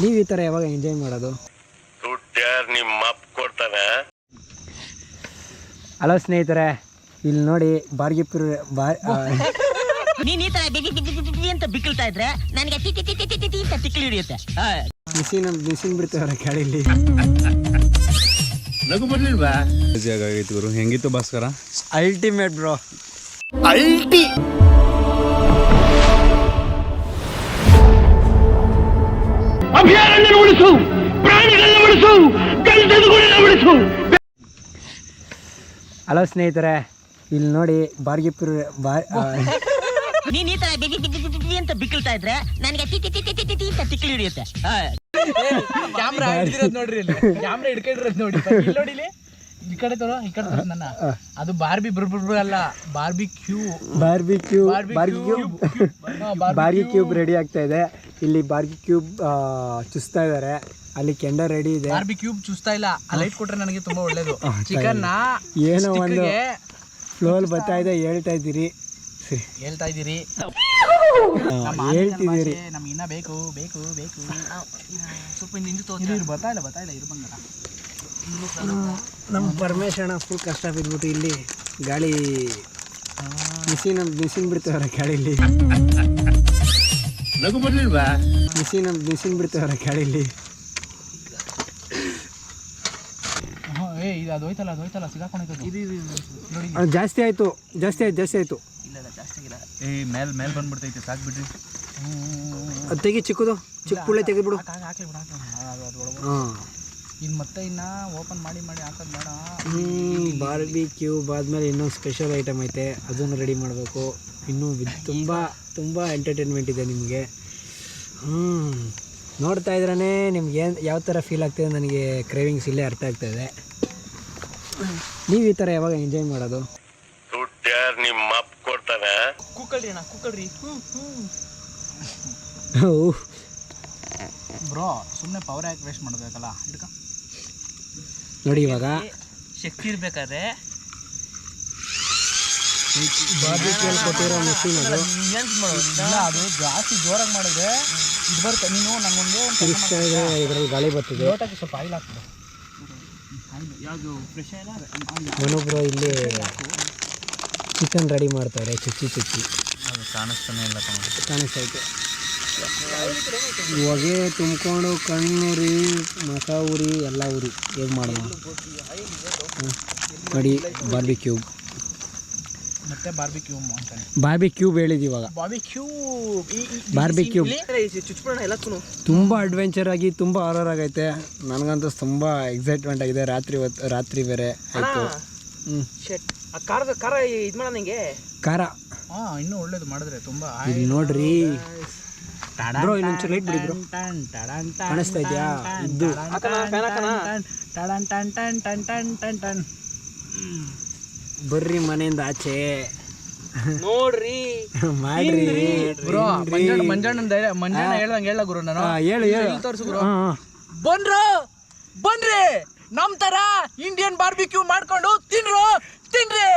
ನೀವು ಈ ತರ ಯಾವಾಗ ಎಂಜಾಯ್ ಮಾಡೋದು? ಹಲೋ ಸ್ನೇಹಿತರೆ ಇಲ್ಲಿ ನೋಡಿ ಬಾರ್ಗಿಪುರ ಬಾರ್ ನೀನ್ ಈ ತರ ಬಿಗಿ ಬಿಗಿ ಬಿಗಿ ಬಿಗಿ ಅಂತ ಬಿಕ್ಕಳ್ತಾ ಇದ್ರೆ ನನಗೆ ಟಿ ಟಿ ಟಿ ಟಿ ಟಿ ಟಿ ಅಂತ ತಿಕ್ಲಿ ಹಿಡಿಯುತ್ತೆ. ಆ. ಮಿಷಿನ್ ಮಿಷಿನ್ ನಗು ಬರ್ಲಿಲ್ವಾ? ಆಗೈತಿ ಗುರು. ಹೆಂಗಿತ್ತು ಭಾಸ್ಕರ? ಅಲ್ಟಿಮೇಟ್ ಬ್ರೋ ಅಲ್ಟಿ ಅಭಯಾರಣ್ಯ ಉಳಿಸು ಪ್ರಾಣಿಗಳನ್ನ ಉಳಿಸು ಗಂಡದುಗಳನ್ನ ಉಳಿಸು. ಹಲೋ ಸ್ನೇಹಿತರೆ ಇಲ್ಲಿ ನೋಡಿ ಬಾರ್ಗಿಪುರ ಬಾರ್ ನೀನ್ ಈ ತರ ಬಿಗಿ ಬಿಗಿ ಬಿಗಿ ಬಿಗಿ ಅಂತ ಬಿಕ್ಕಳ್ತಾ ಇದ್ರೆ ನನಗೆ ಟಿ ಟಿ ಟಿ ಟಿ ಟಿ ಟಿ ಅಂತ ಹಿಡಿಯುತ್ತೆ. ಆ. ಕ್ಯಾಮ್ರಾ ಹಿಡ್ದಿರೋದ್ ನೋಡ್ರಿ ಇಲ್ಲಿ. ಕ್ಯಾಮ್ರಾ ಹಿಡ್ಕೊಂಡಿರೋದ್ ನೋಡಿ. ಇಲ್ಲಿ ನೋಡಿ ಇಲ್ಲಿ. ಈ ಕಡೆ ತರೋ ಈ ಕಡೆ ತರೋ ನನ್ನ. ಅದು ಬಾರ್ಬಿ ಬ್ರು ಬ್ರ ಬ್ರ ಅಲ್ಲ barbecue. Barbecue cube ಬಾರ್ಗಿ ಕ್ಯೂಬ್ ರೆಡಿ ಆಗ್ತಾ ಇದೆ. ಇಲ್ಲಿ ಬಾರ್ಬಿ ಕ್ಯೂಬ್ ಚುಸ್ತಾ ಇದ್ದಾರೆ ಅಲ್ಲಿ ಕೆಂಡ ರೆಡಿ ಇದೆ. ಬಾರ್ಬಿ ಕ್ಯೂಬ್ ಚುಸ್ತಾ ಇಲ್ಲ. ಆ ಲೈಟ್ ಕೊಟ್ರೆ ನನಗೆ ತುಂಬಾ ಒಳ್ಳೇದು. ಚಿಕನ್ ಏನೋ ಒಂದು ಫ್ಲೋಲ್ ಬರ್ತಾ ಇದೆ ಹೇಳ್ತಾ ಇದ್ದೀರಿ. ಹೇಳ್ತಾ ಇದ್ದೀರಿ. ಹೇಳ್ತಿದ್ದೀರಿ. ನಮ್ಗೆ ಇನ್ನ ಬೇಕು ಬೇಕು ಬೇಕು. ಸ್ವಲ್ಪ ನಿಂದು ತೋರಿಸಿ ಬರ್ತಾ ಇಲ್ಲ ಬರ್ತಾ ಇಲ್ಲ ಇರು ನಮ್ಮ ಪರಮೇಶಣ್ಣ ಫುಲ್ ಕಷ್ಟ ಬಿದ್ಬಿಟ್ಟು ಇಲ್ಲಿ ಗಾಳಿ ಮಿಷಿನ್ ಮಿಷಿನ್ ಬಿಡ್ತಾರೆ ಗಾಡೀಲಿ. ನಗು ಬರ್ಲಿಲ್ವಾ ಮಿಷಿನ್ ಮಿಷಿನ್ ಬಿಡ್ತೇವ್ರ ಹ್ಮ್, ಏ ಇದು ಅದು ಹೋಯ್ತಲ್ಲ ಅದು ಹೋಯ್ತಲ್ಲ ಸಿಗಾಕೊಂಡಿದ್ದು ನೋಡಿ. ಅದು ಜಾಸ್ತಿ ಆಯಿತು ಜಾಸ್ತಿ ಆಯ್ತು ಜಾಸ್ತಿ ಆಯಿತು. ಇಲ್ಲ ಇಲ್ಲ ಜಾಸ್ತಿ ಆಗಿಲ್ಲ. ಏ ಮೇಲ್ ಮೇಲ್ ಬಂದ್ಬಿಡ್ತೈತೆ ಸಾಕು ಬಿಡ್ರಿ ಅದು ತೆಗಿ ಚಿಕ್ಕದು ಚಿಕ್ಕ ಪುಳ್ಳೆ ತೆಗೆದ್ಬಿಡು. ಹಾಕಿ ಬಿಡು. ಹಾಂ. ಇನ್ನು ಮತ್ತೆ ಇನ್ನ ಓಪನ್ ಮಾಡಿ ಮಾಡಿ ಹಾಕೋದು ಬೇಡ. ಬಾರ್ಬಿ ಕ್ಯೂಬ್ ಆದಮೇಲೆ ಇನ್ನೊಂದು ಸ್ಪೆಷಲ್ ಐಟಮ್ ಐತೆ. ಅದನ್ನು ರೆಡಿ ಮಾಡಬೇಕು. ಇನ್ನೂ ವಿ- ತುಂಬ ತುಂಬ ಎಂಟರ್ಟೈನ್ಮೆಂಟ್ ಇದೆ ನಿಮಗೆ. ಹ್ಞೂ ನೋಡ್ತಾ ಇದ್ರೇ ನಿಮ್ಗೆ ಏನು ಯಾವ ಥರ ಫೀಲ್ ಆಗ್ತಿದೆ ನನಗೆ ಕ್ರೇವಿಂಗ್ಸ್ ಇಲ್ಲೇ ಅರ್ಥ ಆಗ್ತಾ ಇದೆ. ನೀವು ಈ ಥರ ಯಾವಾಗ ಎಂಜಾಯ್ ಮಾಡೋದು? ಕುಕ್ಕಳ್ರಿ ಅಣ್ಣ ಕುಕ್ಕಳ್ರಿ ಬ್ರೋ ಸುಮ್ಮನೆ ಪವರ್ ಯಾಕೆ ವೇಸ್ಟ್ ಮಾಡಬೇಕಲ್ಲ ಹಿಡ್ಕ. ನೋಡಿ ಇವಾಗ. ಶಕ್ತಿ ಇರ್ಬೇಕಾದ್ರೆ. ಬಾರ್ಬಿ ಕ್ಯೂಲ್ ಕೊಟ್ಟಿರೋ ಮಿಷಿನ್ ಅದು. ಅದು ಜಾಸ್ತಿ ಜೋರಾಗಿ ಮಾಡಿದ್ರೆ ಇದು ಬರುತ್ತೆ. ನೀನು ನಂಗೊಂದು ಒಂದು ತಿರುಗಿಸ್ತಾ ಇದ್ರೆ ಇದರಲ್ಲಿ ಗಾಳಿ ಬರ್ತಿದೆ. ಲೋಟಕ್ಕೆ ಸ್ವಲ್ಪ ಆಯಿಲ್ ಹಾಕ್ಬಿಡು. ಮನೊಬ್ರು ಇಲ್ಲಿ ಚಿಕನ್ ರೆಡಿ ಮಾಡ್ತಾರೆ ಚುಚ್ಚಿ ಚುಚ್ಚಿ. ಅದು ಕಾಣಿಸ್ತಾನೆ ಇಲ್ಲ ಕಾಣಿಸ್ತೈತೆ ಹೊಗೆ ತುಂಬಿಕೊಂಡು ಕಣ್ಣುರಿ ಮಸ ಉರಿ ಎಲ್ಲ ಉರಿ ಹೇಗೆ ಮಾಡೋಣ ಕಡಿ ನೋಡಿ ಬಾರ್ಬಿ ಕ್ಯೂಬ್ ಮತ್ತೆ ಬಾರ್ಬಿ ಕ್ಯೂಬ್ ಅಂತಾನೆ ಬಾರ್ಬಿ ಕ್ಯೂಬ್ ಹೇಳಿದ್ ಇವಾಗ ಬಾರ್ಬಿ ಕ್ಯೂಬ್ ಬಾರ್ಬಿ ಕ್ಯೂಬ್ ತುಂಬ ಅಡ್ವೆಂಚರ್ ಆಗಿ ತುಂಬ ಹಾರರ್ ಆಗೈತೆ. ನನಗಂತೂ ತುಂಬ ಎಕ್ಸೈಟ್ಮೆಂಟ್ ಆಗಿದೆ. ರಾತ್ರಿ ಹೊತ್ತು ರಾತ್ರಿ ಬೇರೆ ಆಯಿತು. ಖಾರದ ಖಾರ ಇದು ಮಾಡೋಣ ಖಾರ ಹಾ ಇನ್ನೂ ಒಳ್ಳೇದು ಮಾಡಿದ್ರೆ ತುಂಬಾ ನೋಡ್ರಿ. ಬ್ರೋ ಲೈಟ್ ಬಿಡಿ ಬ್ರೋ. ಕಾಣಿಸ್ತಾ ಇದೆಯಾ? ಇದ್ದು ಬರ್ರಿ ಮನೆಯಿಂದ ಆಚೆ. ನೋಡ್ರಿ. ಮಾಡ್ರಿ. ಬ್ರೋ ಮಂಜಣ್ಣ ಮಂಜಣ್ಣನ ಧೈರ್ಯ ಮಂಜಣ್ಣ ಹೇಳ್ದಂಗೆ ಹೇಳ ಗುರು ನಾನು. ಹೇಳಿ ಹೇಳು. ತೋರ್ಸು ಗುರು. ಬನ್ರು ಬನ್ರಿ. ನಮ್ ತರ ಇಂಡಿಯನ್ ಬಾರ್ಬಿಕ್ಯೂ ಮಾಡ್ಕೊಂಡು ತಿನ್ರು ತಿನ್ರಿ.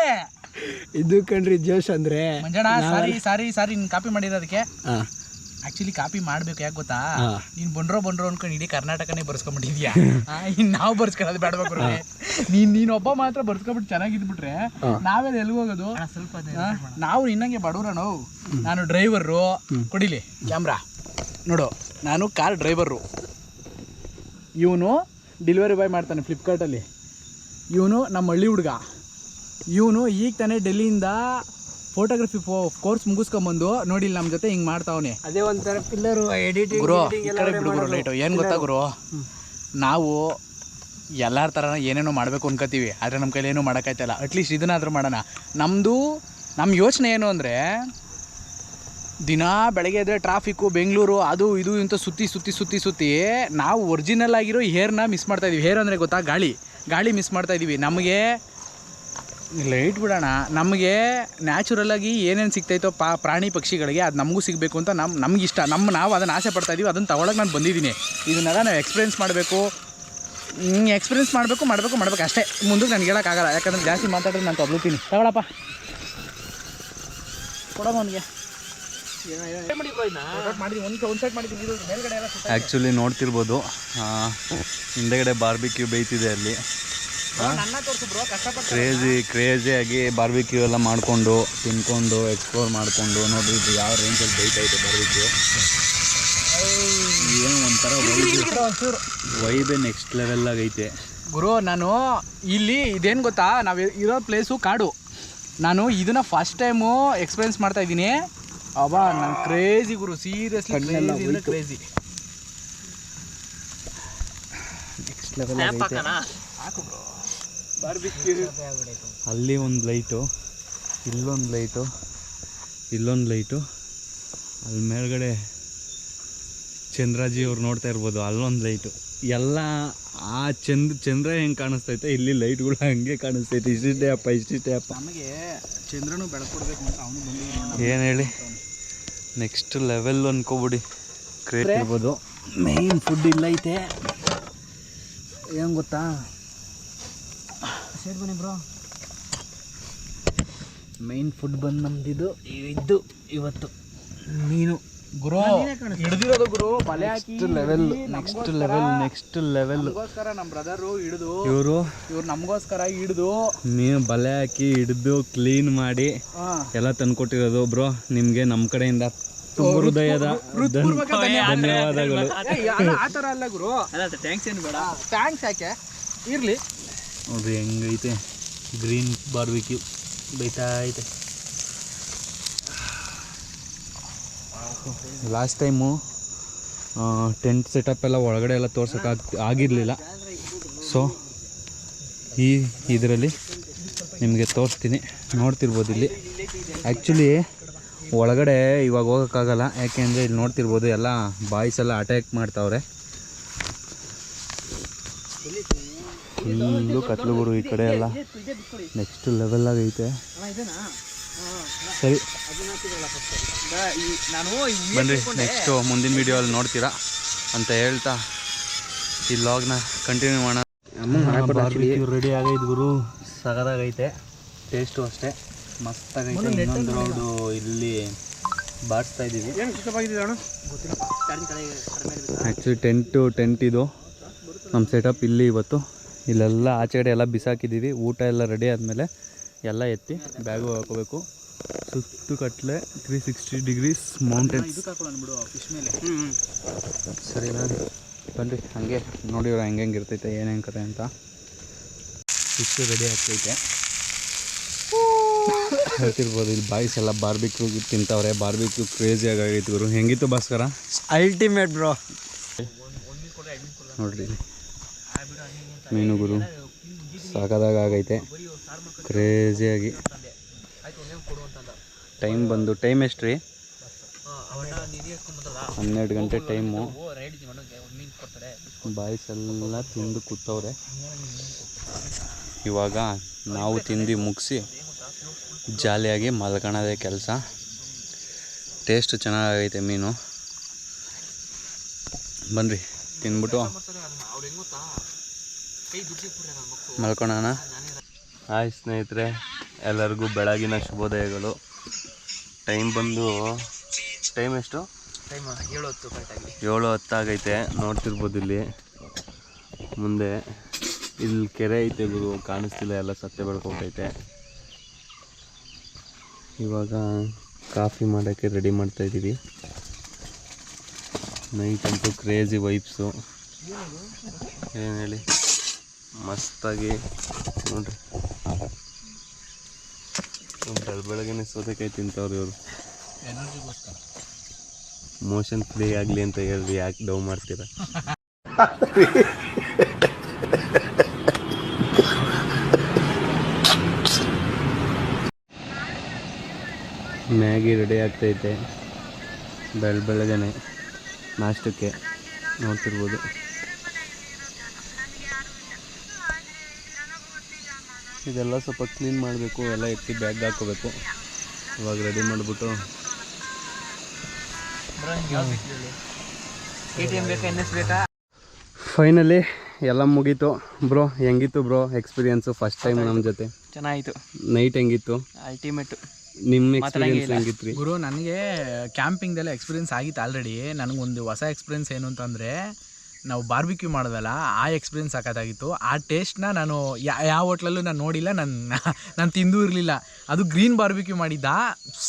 ಇದು ಕಣ್ರಿ ಜೋಶ್ ಅಂದ್ರೆ ಮಂಜಣ್ಣ ಸಾರಿ ಸಾರಿ ಸಾರಿ ನೀನ್ ಕಾಪಿ ಮಾಡಿರೋದಕ್ಕೆ ಹಾ, ಆಕ್ಚುಲಿ ಕಾಪಿ ಮಾಡ್ಬೇಕು ಯಾಕೆ ಗೊತ್ತಾ. ನೀನ್ ಬಂಡ್ರೋ ಬಂಡ್ರೋ ಅನ್ಕೊಂಡು ಇಡೀ ಕರ್ನಾಟಕನೇ ಬರ್ಸ್ಕೊಂಡ್ಬಿಟ್ಟಿದ್ಯಾ? ಇನ್ ನಾವು ಬರ್ಸ್ಕೊಳ್ಳೋದು ಬೇಡಬೇಕು ನೀನ್ ನೀನ್ ಒಬ್ಬ ಮಾತ್ರ ಬರ್ಸ್ಕೊಂಡ್ಬಿಟ್ಟು ಚೆನ್ನಾಗಿದ್ಬಿಟ್ರೆ ನಾವೆಲ್ಲ ಎಲ್ಲಿ ಹೋಗೋದು? ಸ್ವಲ್ಪ ನಾವು ಇನ್ನಂಗೆ ಬಡವ್ರ ನಾವು ನಾನು ಡ್ರೈವರು ಕೊಡಿಲಿ ಕ್ಯಾಮ್ರಾ. ನೋಡು ನಾನು ಕಾರ್ ಡ್ರೈವರು ಇವನು ಡೆಲಿವರಿ ಬಾಯ್ ಮಾಡ್ತಾನೆ ಫ್ಲಿಪ್ಕಾರ್ಟಲ್ಲಿ ಇವನು ನಮ್ಮ ಹಳ್ಳಿ ಹುಡುಗ. ಇವನು ಈಗ ತಾನೇ ಡೆಲ್ಲಿಯಿಂದ ಫೋಟೋಗ್ರಫಿ ಕೋರ್ಸ್ ಮುಗಿಸ್ಕೊಂಬಂದು ನೋಡಿ ಇಲ್ಲಿ ನಮ್ಮ ಜೊತೆ ಹಿಂಗೆ ಮಾಡ್ತಾವನೆ. ಅದೇ ಒಂಥರ ಪಿಲ್ಲರು ಎಡಿಟಿಂಗ್ ಗುರು ಈ ಕಡೆ ಬಿಡು ಗುರು ಲೈಟು ಏನು ಗೊತ್ತಾ ಗುರು? ನಾವು ಎಲ್ಲರ ಥರ ಏನೇನೋ ಮಾಡಬೇಕು ಅನ್ಕೋತೀವಿ ಆದರೆ ನಮ್ಮ ಕೈಲಿ ಏನೂ ಮಾಡೋಕ್ಕಾಯ್ತಲ್ಲ. ಅಟ್ಲೀಸ್ಟ್ ಇದನ್ನಾದ್ರೂ ಮಾಡೋಣ. ನಮ್ಮದು ನಮ್ಮ ಯೋಚನೆ ಏನು ಅಂದರೆ ದಿನಾ ಬೆಳಗ್ಗೆ ಇದ್ರೆ ಟ್ರಾಫಿಕ್ಕು ಬೆಂಗಳೂರು ಅದು ಇದು ಇಂಥ ಸುತ್ತಿ ಸುತ್ತಿ ಸುತ್ತಿ ಸುತ್ತಿ ನಾವು ಒರಿಜಿನಲ್ ಆಗಿರೋ ಹೇರ್ನ ಮಿಸ್ ಮಾಡ್ತಾ ಇದೀವಿ. ಹೇರ್ ಅಂದರೆ ಗೊತ್ತಾ? ಗಾಳಿ. ಗಾಳಿ ಮಿಸ್ ಮಾಡ್ತಾ ಇದೀವಿ. ನಮಗೆ ಲೈಟ್ ಬಿಡೋಣ ನಮಗೆ ನ್ಯಾಚುರಲಾಗಿ ಏನೇನು ಸಿಗ್ತೈತೋ ಪಾ, ಪ್ರಾಣಿ ಪಕ್ಷಿಗಳಿಗೆ ಅದು ನಮಗೂ ಸಿಗಬೇಕು ಅಂತ ನಮ್ಮ ನಮ್ಗೆ ಇಷ್ಟ ನಮ್ಮ ನಾವು ಅದನ್ನು ಆಸೆ ಪಡ್ತಾ ಇದೀವಿ ಅದನ್ನು ತಗೊಳಕ್ಕೆ ನಾನು ಬಂದಿದ್ದೀನಿ. ಇದನ್ನೆಲ್ಲ ನಾವು ಎಕ್ಸ್ಪೀರಿಯನ್ಸ್ ಮಾಡಬೇಕು. ಎಕ್ಸ್ಪೀರಿಯನ್ಸ್ ಮಾಡಬೇಕು ಮಾಡಬೇಕು ಮಾಡಬೇಕು. ಅಷ್ಟೇ. ಮುಂದಕ್ಕೆ ನನಗೆ ಹೇಳೋಕ್ಕಾಗಲ್ಲ ಯಾಕಂದರೆ ಜಾಸ್ತಿ ಮಾತಾಡಿದ್ರೆ ನಾನು ತಗೊಳ್ತೀನಿ ತಗೊಳಪ್ಪ. ಕೊಡೋಣ ಆ್ಯಕ್ಚುಲಿ ನೋಡ್ತಿರ್ಬೋದು. ಹಿಂದೆಗಡೆ ಬಾರ್ಬಿಕ್ಯೂ ಬೇಯ್ತಿದೆ ಅಲ್ಲಿ. ಕ್ರೇಜಿ ಕ್ರೇಜಿಯಾಗಿ ಬಾರ್ಬಿಕ್ಯೂ ಎಲ್ಲ ಮಾಡಿಕೊಂಡು ತಿನ್ಕೊಂಡು ಎಕ್ಸ್ಪ್ಲೋರ್ ಮಾಡಿಕೊಂಡು ನೋಡಿ ಇದು ಯಾವ ರೇಂಜಲ್ಲಿ ಐತೆ ಬಾರ್ಬಿಕ್ಯೂ ಏನೋ ಒಂಥರ ವೈಬೇ ನೆಕ್ಸ್ಟ್ ಲೆವೆಲ್ ಆಗೈತೆ. ಗುರು ನಾನು ಇಲ್ಲಿ ಇದೇನು ಗೊತ್ತಾ? ನಾವು ಇರೋ ಪ್ಲೇಸು ಕಾಡು. ನಾನು ಇದನ್ನ ಫಸ್ಟ್ ಟೈಮು ಎಕ್ಸ್ಪೀರಿಯನ್ಸ್ ಮಾಡ್ತಾ ಇದ್ದೀನಿ. ಅವ ನಾನು ಕ್ರೇಜಿ ಗುರು ಸೀರಿಯಸ್ಲಿ ಕ್ರೇಜಿ ನೆಕ್ಸ್ಟ್ ಲೆವೆಲ್ ಆಗೈತೆ. ಅಲ್ಲಿ ಒಂದು ಲೈಟು ಇಲ್ಲೊಂದು ಲೈಟು ಇಲ್ಲೊಂದು ಲೈಟು. ಅಲ್ಲಿ ಮೇಲ್ಗಡೆ ಚಂದ್ರಾಜಿ ಅವ್ರು ನೋಡ್ತಾ ಇರ್ಬೋದು ಅಲ್ಲೊಂದು ಲೈಟು. ಎಲ್ಲ ಆ ಚಂದ್ರ ಚಂದ್ರ ಹೆಂಗೆ ಕಾಣಿಸ್ತೈತೆ ಇಲ್ಲಿ ಲೈಟ್ಗಳು ಹಂಗೆ ಕಾಣಿಸ್ತೈತೆ ಇಷ್ಟಿಷ್ಟೇ ಅಪ್ಪ ಇಷ್ಟಿಷ್ಟೇ ಅಪ್ಪ. ನಮಗೆ ಚಂದ್ರನು ಬೆಳಕೊಡ್ಬೇಕು ಅಂತ ಅವನು ಬಂದು ಏನು ಹೇಳಿ? ನೆಕ್ಸ್ಟ್ ಲೆವೆಲ್ ಅನ್ಕೋಬಿಡಿ. ಕ್ರೇಟ್ ಇರ್ಬೋದು. ಮೇನ್ ಫುಡ್ ಇಲ್ಲೈತೆ. ಏನು ಗೊತ್ತಾ? ಸೈಡ್ ಬನ್ನಿ ಬ್ರೋ. ಮೈನ್ ಫುಡ್ ಬಂದು ನಮ್ದಿದು. ಇದ್ದು ಇವತ್ತು. ಮೀನು. ಗುರು ಹಿಡ್ದಿರೋದು ಗುರು. ಬಲೆ ಹಾಕಿ level next level next level ನಮಗೋಸ್ಕರ ನಮ್ಮ ಬ್ರದರು ಹಿಡಿದು. ಇವರು? ಇವ್ರು ನಮಗೋಸ್ಕರ ಹಿಡಿದು. ಮೀನು ಬಲೆ ಹಾಕಿ ಹಿಡಿದು ಕ್ಲೀನ್ ಮಾಡಿ ಎಲ್ಲ ತಂದ್ಕೊಟ್ಟಿರೋದು ಬ್ರೋ. ನಿಮಗೆ ನಮ್ಮ ಕಡೆಯಿಂದ ತುಂಬ ಹೃದಯದ ಧನ್ಯವಾದಗಳು. ಆ ಥರ ಅಲ್ಲ ಗುರು. ಥ್ಯಾಂಕ್ಸ್ ಏನು ಬೇಡ. ಥ್ಯಾಂಕ್ಸ್ ಯಾಕೆ? ಇರಲಿ. ನೋಡ್ರಿ ಹೆಂಗೈತೆ? ಗ್ರೀನ್ ಬಾರ್ಬಿಕ್ಯೂ ಬೈತಾ ಐತೆ ಲಾಸ್ಟ್ ಟೈಮು ಟೆಂಟ್ ಸೆಟಪ್ ಎಲ್ಲ ಒಳಗಡೆ ಎಲ್ಲ ತೋರ್ಸೋಕ್ಕಾಗ್ ಆಗಿರಲಿಲ್ಲ. ಸೊ ಈ, ಇದರಲ್ಲಿ ನಿಮಗೆ ತೋರಿಸ್ತೀನಿ. ನೋಡ್ತಿರ್ಬೋದು ಇಲ್ಲಿ. ಆ್ಯಕ್ಚುಲಿ ಒಳಗಡೆ ಇವಾಗ ಹೋಗೋಕ್ಕಾಗಲ್ಲ. ಯಾಕೆಂದರೆ ಇಲ್ಲಿ ನೋಡ್ತಿರ್ಬೋದು ಎಲ್ಲ ಬಾಯ್ಸ್ ಎಲ್ಲ ಅಟ್ಯಾಕ್ ಮಾಡ್ತಾವ್ರೆ. ಫುಲ್ಲು ಕತ್ಲುಗಳು ಈ ಕಡೆ ಎಲ್ಲ. ನೆಕ್ಸ್ಟ್ ಲೆವೆಲ್ ಆಗೈತೆ ಸರಿ. ಬನ್ನಿ ನೆಕ್ಸ್ಟ್ ನೆಕ್ಸ್ಟು ಮುಂದಿನ ವಿಡಿಯೋಲ್ಲಿ ನೋಡ್ತೀರಾ ಅಂತ ಹೇಳ್ತಾ ಈ ಲಾಗ್ನ ಕಂಟಿನ್ಯೂ ಮಾಡೋಣ. ರೆಡಿ ಆಗೈತೆ ಗುರು. ಸಗದಾಗೈತೆ ಟೇಸ್ಟು ಅಷ್ಟೇ. ಮಸ್ತಾಗೈತೆ ಇನ್ನೊಂದು ರೌಂಡು ಇಲ್ಲಿ ಬಾಡಿಸ್ತಾ ಇದ್ದೀವಿ ಆ್ಯಕ್ಚುಲಿ ಟೆಂಟು ಟೆಂಟ್ ಇದು. ನಮ್ಮ ಸೆಟಪ್ ಇಲ್ಲಿ ಇವತ್ತು. ಇಲ್ಲೆಲ್ಲ ಆಚೆ ಕಡೆ ಎಲ್ಲ ಬಿಸಾಕಿದ್ದೀವಿ. ಊಟ ಎಲ್ಲ ರೆಡಿ ಆದಮೇಲೆ ಎಲ್ಲ ಎತ್ತಿ ಬ್ಯಾಗು ಹಾಕೋಬೇಕು. ಸುತ್ತು ಕಟ್ಲೆ ತ್ರೀ ಸಿಕ್ಸ್ಟಿ ಡಿಗ್ರೀಸ್ ಮೌಂಟೇನ್ಸ್ ಬಿಡು ಫಿಶ್ ಮೇಲೆ. ಸರಿನಾ ಬನ್ರಿ ಹಾಗೆ ನೋಡಿವ್ರ ಹೆಂಗೆ ಹೆಂಗೆ ಇರ್ತೈತೆ ಏನೇನು ಕತೆ ಅಂತ. ಫಿಶ್ ರೆಡಿ ಆಗ್ತೈತೆ. ಹೇಳ್ತಿರ್ಬೋದು ಇಲ್ಲಿ ಬಾಯ್ಸ್ ಎಲ್ಲ ಬಾರ್ಬಿಕ್ಯೂ ತಿಂತವ್ರೆ ಬಾರ್ಬಿಕ್ಯೂ ಕ್ರೇಜಿ ಆಗೈತೆ ಗುರು ಹೆಂಗಿತ್ತು ಭಾಸ್ಕರ? ಅಲ್ಟಿಮೇಟ್ ಬ್ರೋ ನೋಡ್ರಿ. ಇಲ್ಲಿ. ಮೀನು ಗುರು ಸಾಕಾದಾಗ ಆಗೈತೆ. ಕ್ರೇಜಿಯಾಗಿ ಟೈಮ್ ಬಂದು ಟೈಮ್ ಎಷ್ಟು ರೀ? ಹನ್ನೆರಡು ಗಂಟೆ ಟೈಮು ಬಾಯ್ಸ್ ಎಲ್ಲ ತಿಂದು ಕೂತವ್ರೆ. ಇವಾಗ ನಾವು ತಿಂದು ಮುಗಿಸಿ ಜಾಲಿಯಾಗಿ ಮಲ್ಕೊಳೋದೇ ಕೆಲಸ. ಟೇಸ್ಟ್ ಚೆನ್ನಾಗೈತೆ ಮೀನು. ಬನ್ನಿರಿ ತಿಂದ್ಬಿಟ್ಟು ಮಲ್ಕೊಳೋಣ ಹಾಯ್ ಸ್ನೇಹಿತರೆ ಎಲ್ಲರಿಗೂ ಬೆಳಗಿನ ಶುಭೋದಯಗಳು. ಟೈಮ್ ಬಂದು ಟೈಮ್ ಎಷ್ಟು? ಟೈಮ್ ಏಳು ಹತ್ತು ಆಗೈತೆ ಏಳು ಹೊತ್ತಾಗೈತೆ ನೋಡ್ತಿರ್ಬೋದು ಇಲ್ಲಿ. ಮುಂದೆ ಇಲ್ಲಿ ಕೆರೆ ಐತೆ ಗುರು ಕಾಣಿಸ್ತಿಲ್ಲ ಎಲ್ಲ ಸತ್ಯ ಬೆಳ್ಕೊಂಡೈತೆ ಇವಾಗ ಕಾಫಿ ಮಾಡೋಕ್ಕೆ ರೆಡಿ ಮಾಡ್ತಾ ಇದ್ದೀವಿ. ನೈಟ್ ಅಂತೂ ಕ್ರೇಜಿ ವೈಬ್ಸು ಏನು ಹೇಳಿ? ಮಸ್ತಾಗಿ ನೋಡ್ರಿ ಬೆಳ್ ಬೆಳಗ್ಗೆ ಸೌತೆಕಾಯಿ ತಿಂತಾವ್ರಿ ಇವರು. ಮೋಷನ್ ಫ್ರೀ ಆಗಲಿ ಅಂತ ಹೇಳ್ರಿ ಯಾಕೆ ಡೌ ಮಾಡ್ತೀರ? ಮ್ಯಾಗಿ ರೆಡಿ ಆಗ್ತೈತೆ. ಬೆಳ್ ಬೆಳಗ್ಗೆನೆ ನಾಷ್ಟಕ್ಕೆ ನೋಡ್ತಿರ್ಬೋದು. ಇದೆಲ್ಲ ಸ್ವಲ್ಪ ಕ್ಲೀನ್ ಮಾಡಬೇಕು ಎಲ್ಲ ಎತ್ತಿ ಬ್ಯಾಗ್ ಹಾಕೋಬೇಕು ಇವಾಗ ರೆಡಿ ಮಾಡಿಬಿಟ್ಟು. ಫೈನಲಿ ಎಲ್ಲ ಮುಗೀತು. ಬ್ರೋ ಹೆಂಗಿತ್ತು ಬ್ರೋ ಎಕ್ಸ್ಪೀರಿಯನ್ಸು ಫಸ್ಟ್ ಟೈಮ್ ನಮ್ಮ ಜೊತೆ? ಚೆನ್ನಾಗಿತ್ತು. ನೈಟ್ ಹೆಂಗಿತ್ತು? ಅಲ್ಟಿಮೇಟು ನಿಮ್ಮ ಎಕ್ಸ್ಪೀರಿಯನ್ಸ್ ಹೆಂಗಿತ್ತು ರೀ ಗುರು ನನಗೆ ಕ್ಯಾಂಪಿಂಗ್ದೆಲ್ಲ ಎಕ್ಸ್ಪೀರಿಯನ್ಸ್ ಆಗಿತ್ತು ಆಲ್ರೆಡಿ ನನಗೊಂದು ಹೊಸ ಎಕ್ಸ್ಪೀರಿಯನ್ಸ್ ಏನು ಅಂತಂದರೆ ನಾವು ಬಾರ್ಬಿಕ್ಯೂ ಮಾಡಿದ್ವಲ್ಲ ಆ ಎಕ್ಸ್ಪೀರಿಯನ್ಸ್ ಸಾಕಾಗಿತ್ತು ಆ ಟೇಸ್ಟ್ನ ನಾನು ಯಾ ಯಾವ ಹೋಟ್ಲಲ್ಲೂ ನಾನು ನೋಡಿಲ್ಲ ನನ್ನ ನಾನು ತಿಂದೂ ಇರಲಿಲ್ಲ. ಅದು ಗ್ರೀನ್ ಬಾರ್ಬಿಕ್ಯೂ ಮಾಡಿದ್ದ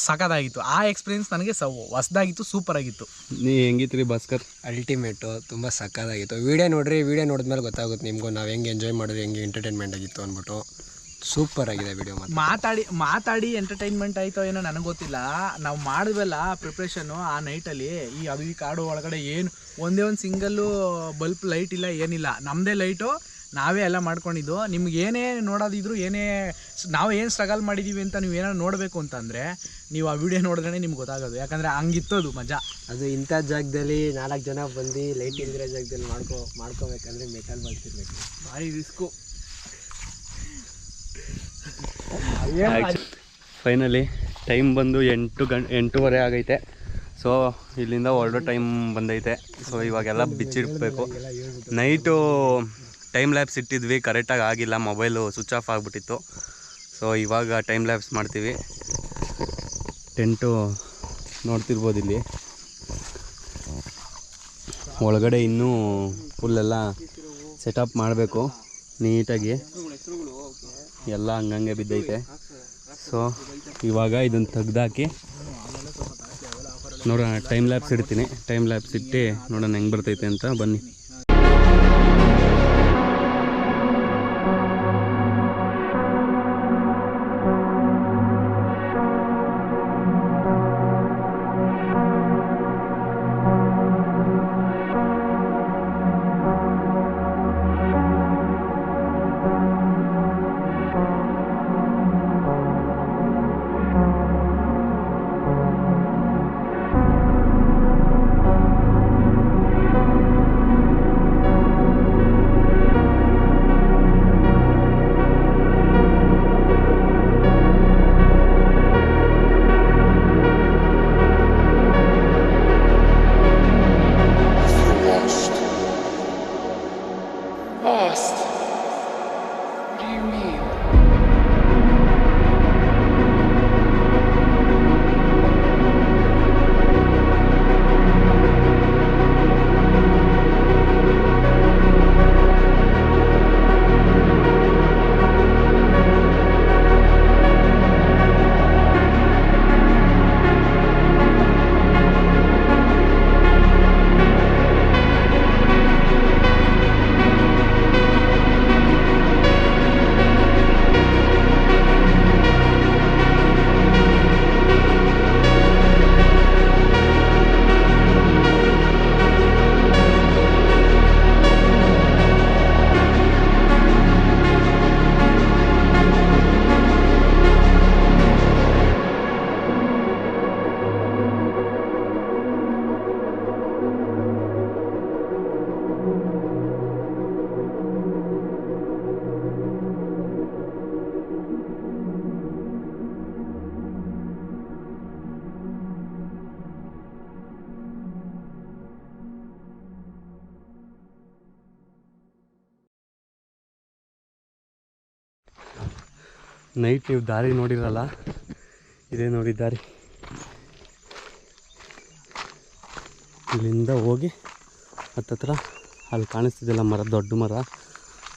ಸಖತ್ತಾಗಿತ್ತು ಆ ಎಕ್ಸ್ಪೀರಿಯನ್ಸ್ ನನಗೆ ಸ ಹೊಸ್ದಾಗಿತ್ತು ಸೂಪರ್ ಆಗಿತ್ತು. ನೀ ಹೆಂಗಿತ್ತು ರೀ ಭಾಸ್ಕರ್? ಅಲ್ಟಿಮೇಟು ತುಂಬ ಸಕ್ಕತ್ತಾಗಿತ್ತು ವೀಡಿಯೋ ನೋಡ್ರಿ ವೀಡಿಯೋ ನೋಡಿದ್ಮೇಲೆ ಗೊತ್ತಾಗುತ್ತೆ ನಿಮಗೂ ನಾವು ಹೆಂಗೆ ಎಂಜಾಯ್ ಮಾಡಿದ್ವಿ ಹೆಂಗೆ ಎಂಟರ್ಟೈನ್ಮೆಂಟ್ ಆಗಿತ್ತು ಅಂದ್ಬಿಟ್ಟು. ಸೂಪರ್ ಆಗಿದೆ ವಿಡಿಯೋ ಮಾತಾಡಿ ಮಾತಾಡಿ ಎಂಟರ್ಟೈನ್ಮೆಂಟ್ ಆಯ್ತೋ ಏನೋ ನನಗೆ ಗೊತ್ತಿಲ್ಲ. ನಾವು ಮಾಡಿದ್ವಲ್ಲ ಪ್ರಿಪ್ರೇಷನ್ನು ಆ ನೈಟಲ್ಲಿ ಈ ಅದು ಈ ಕಾಡು ಒಳಗಡೆ ಏನು ಒಂದೇ ಒಂದು ಸಿಂಗಲ್ಲು ಬಲ್ಪ್ ಲೈಟ್ ಇಲ್ಲ ಏನಿಲ್ಲ. ನಮ್ಮದೇ ಲೈಟು ನಾವೇ ಎಲ್ಲ ಮಾಡ್ಕೊಂಡಿದ್ದು. ನಿಮ್ಗೆ ಏನೇ ನೋಡೋದಿದ್ರು ಏನೇ ನಾವು ಏನು ಸ್ಟ್ರಗಲ್ ಮಾಡಿದ್ದೀವಿ ಅಂತ ನೀವು ಏನಾದ್ರು ನೋಡಬೇಕು ಅಂತಂದರೆ ನೀವು ಆ ವಿಡಿಯೋ ನೋಡಿದ್ರೆ ನಿಮ್ಗೆ ಗೊತ್ತಾಗೋದು. ಯಾಕಂದರೆ ಅದು ಮಜಾ. ಅದು ಇಂಥ ಜಾಗದಲ್ಲಿ ನಾಲ್ಕು ಜನ ಬಂದು ಲೈಟ್ ಇಲ್ದಿರೋ ಜಾಗದಲ್ಲಿ ಮಾಡ್ಕೊ ಮಾಡ್ಕೋಬೇಕಂದ್ರೆ ಮೆಟಲ್ ಬಳಸಿರ್ಬೇಕು ಭಾರಿ ರಿಸ್ಕು ಫೈನಲಿ ಟೈಮ್ ಬಂದು ಎಂಟು ಗಂಟೆ ಎಂಟೂವರೆ ಆಗೈತೆ. ಸೊ ಇಲ್ಲಿಂದ ಹೊರಡೋ ಟೈಮ್ ಬಂದೈತೆ. ಸೊ ಇವಾಗೆಲ್ಲ ಬಿಚ್ಚಿಡ್ಬೇಕು. ನೈಟು ಟೈಮ್ ಲ್ಯಾಬ್ಸ್ ಇಟ್ಟಿದ್ವಿ. ಕರೆಕ್ಟಾಗಿ ಆಗಿಲ್ಲ. ಮೊಬೈಲು ಸ್ವಿಚ್ ಆಫ್ ಆಗಿಬಿಟ್ಟಿತ್ತು. ಸೊ ಇವಾಗ ಟೈಮ್ ಲ್ಯಾಬ್ಸ್ ಮಾಡ್ತೀವಿ. ಟೆಂಟು ನೋಡ್ತಿರ್ಬೋದು ಇಲ್ಲಿ. ಒಳಗಡೆ ಇನ್ನೂ ಫುಲ್ಲೆಲ್ಲ ಸೆಟಪ್ ಮಾಡಬೇಕು. ನೀಟಾಗಿ ಎಲ್ಲ ಹಂಗಂಗೆ ಬಿದ್ದೈತೆ. ಸೊ ಇವಾಗ ಇದನ್ನು ತೆಗ್ದಾಕಿ ನೋಡೋಣ ಟೈಮ್ ಲ್ಯಾಪ್ಸ್ ಇಡ್ತೀನಿ. ಟೈಮ್ ಲ್ಯಾಪ್ಸ್ ಇಟ್ಟು ನೋಡೋಣ ಹೆಂಗೆ ಬರ್ತೈತೆ ಅಂತ. ಬನ್ನಿ. ನೈಟ್ ನೀವು ದಾರಿ ನೋಡಿರಲ್ಲ, ಇದೇ ನೋಡಿ ದಾರಿ. ಇಲ್ಲಿಂದ ಹೋಗಿ ಹತ್ತತ್ರ ಅಲ್ಲಿ ಕಾಣಿಸ್ತಿದ್ದಿಲ್ಲ ಮರ, ದೊಡ್ಡ ಮರ,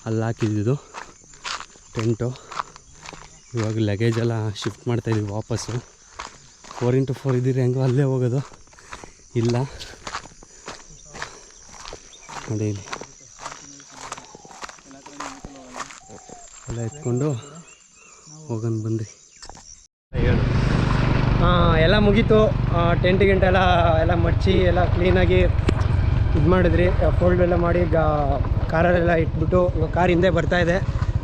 ಅಲ್ಲಿ ಹಾಕಿದ್ದು ಟೆಂಟು. ಇವಾಗ ಲಗೇಜ್ ಎಲ್ಲ ಶಿಫ್ಟ್ ಮಾಡ್ತಾಯಿದ್ದೀವಿ ವಾಪಸ್ಸು. ಫೋರ್ ಇಂಟು ಫೋರ್ ಇದ್ದೀರಿ, ಹೆಂಗೋ ಅಲ್ಲೇ ಹೋಗೋದು. ಇಲ್ಲ. ನೋಡಿ ಎಲ್ಲ ಎತ್ಕೊಂಡು ಹೋಗೋಣ ಬಂದ್ರಿ. ಹೇಳು. ಎಲ್ಲ ಮುಗೀತು. ಟೆಂಟ್ ಗಿಂಟ್ ಎಲ್ಲ ಮಡ್ಚಿ ಎಲ್ಲ ಕ್ಲೀನಾಗಿ ಇದು ಮಾಡಿದ್ರಿ. ಫೋಲ್ಡ್ ಎಲ್ಲ ಮಾಡಿ ಗಾ, ಕಾರಲ್ಲೆಲ್ಲ ಇಟ್ಬಿಟ್ಟು ಇವಾಗ ಕಾರ್ ಹಿಂದೆ ಬರ್ತಾ ಇದೆ.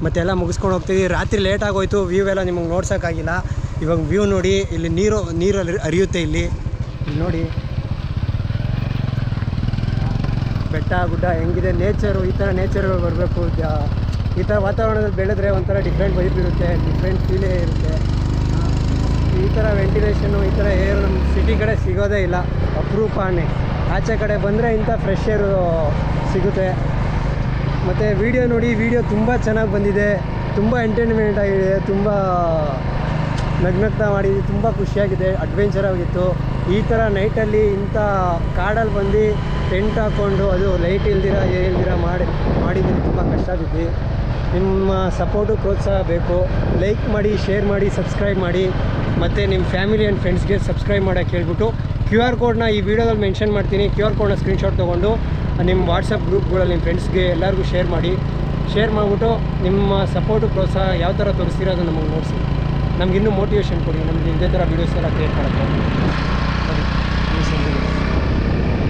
ಮತ್ತೆಲ್ಲ ಮುಗಿಸ್ಕೊಂಡು ಹೋಗ್ತೀವಿ ರಾತ್ರಿ ಲೇಟ್ ಆಗೋಯ್ತು. ವ್ಯೂ ಎಲ್ಲ ನಿಮಗೆ ನೋಡ್ಸೋಕ್ಕಾಗಿಲ್ಲ ಇವಾಗ ವ್ಯೂ ನೋಡಿ, ಇಲ್ಲಿ ನೀರು ನೀರಲ್ಲಿ ಅರಿಯುತ್ತೆ ಹರಿಯುತ್ತೆ ಇಲ್ಲಿ. ಇಲ್ಲಿ ನೋಡಿ. ಬೆಟ್ಟ, ಗುಡ್ಡ ಹೆಂಗಿದೆ? ನೇಚರು ಈ ಥರ ನೇಚರ್ಗಳು ಬರಬೇಕು. ಈ ಥರ ವಾತಾವರಣದಲ್ಲಿ ಬೆಳೆದ್ರೆ ಒಂಥರ ಡಿಫ್ರೆಂಟ್ ವೈಬ್ ಇರುತ್ತೆ ಡಿಫ್ರೆಂಟ್ ಫೀಲೇ ಇರುತ್ತೆ. ಈ ಥರ ವೆಂಟಿಲೇಷನ್ನು ಈ ಥರ ಏರ್ ನಮ್ಮ ಸಿಟಿ ಕಡೆ ಸಿಗೋದೇ ಇಲ್ಲ. ಅಪರೂಪನೇ. ಆಚೆ ಕಡೆ ಬಂದರೆ ಇಂಥ ಫ್ರೆಶ್ ಏರು ಸಿಗುತ್ತೆ. ಮತ್ತು ವಿಡಿಯೋ ನೋಡಿ ವಿಡಿಯೋ ತುಂಬ ಚೆನ್ನಾಗಿ ಬಂದಿದೆ. ತುಂಬ ಎಂಟರ್ಟೈನ್ಮೆಂಟ್ ಆಗಿದೆ. ತುಂಬ ನಗ್ನಗ್ನ ಮಾಡಿದ್ವಿ ತುಂಬ ಖುಷಿಯಾಗಿದೆ. ಅಡ್ವೆಂಚರ್ ಆಗಿತ್ತು. ಈ ಥರ ನೈಟಲ್ಲಿ ಇಂಥ ಕಾಡಲ್ಲಿ ಬಂದು ಟೆಂಟ್ ಹಾಕ್ಕೊಂಡು ಅದು ಲೈಟ್ ಇಲ್ದಿರ ಇಲ್ದಿರ ಮಾಡಿ ಮಾಡಿದ್ದೀನಿ ತುಂಬ ಕಷ್ಟ ಬಿದ್ದು ನಿಮ್ಮ ಸಪೋರ್ಟು ಪ್ರೋತ್ಸಾಹ ಬೇಕು. ಲೈಕ್ ಮಾಡಿ ಶೇರ್ ಮಾಡಿ ಸಬ್ಸ್ಕ್ರೈಬ್ ಮಾಡಿ. ಮತ್ತು ನಿಮ್ಮ ಫ್ಯಾಮಿಲಿ ಆ್ಯಂಡ್ ಫ್ರೆಂಡ್ಸ್ಗೆ ಸಬ್ಸ್ಕ್ರೈಬ್ ಮಾಡೋಕ್ಕೆ ಹೇಳ್ಬಿಟ್ಟು ಕ್ಯೂ ಆರ್ ಕೋಡ್ನ ಈ ವಿಡಿಯೋದಲ್ಲಿ ಮೆನ್ಷನ್ ಮಾಡ್ತೀನಿ. ಕ್ಯೂ ಆರ್ ಕೋಡ್ನ ಸ್ಕ್ರೀನ್ಶಾಟ್ ತೊಗೊಂಡು ನಿಮ್ಮ ವಾಟ್ಸಪ್ ಗ್ರೂಪ್ಗಳಲ್ಲಿ ನಿಮ್ಮ ಫ್ರೆಂಡ್ಸ್ಗೆ ಎಲ್ಲರಿಗೂ ಶೇರ್ ಮಾಡಿ. ಶೇರ್ ಮಾಡಿಬಿಟ್ಟು ನಿಮ್ಮ ಸಪೋರ್ಟು ಪ್ರೋತ್ಸಾಹ ಯಾವ ಥರ ತೋರಿಸ್ತೀರೋ ಅದು ನಮಗೆ ನೋಡಿಸಿ. ನಮಗಿನ್ನೂ ಮೋಟಿವೇಶನ್ ಕೊಡಿ. ನಮಗೆ ಇದೇ ಥರ ವೀಡಿಯೋಸ್ ಎಲ್ಲ ಕ್ರಿಯೇಟ್ ಮಾಡೋಕ್ಕೆ.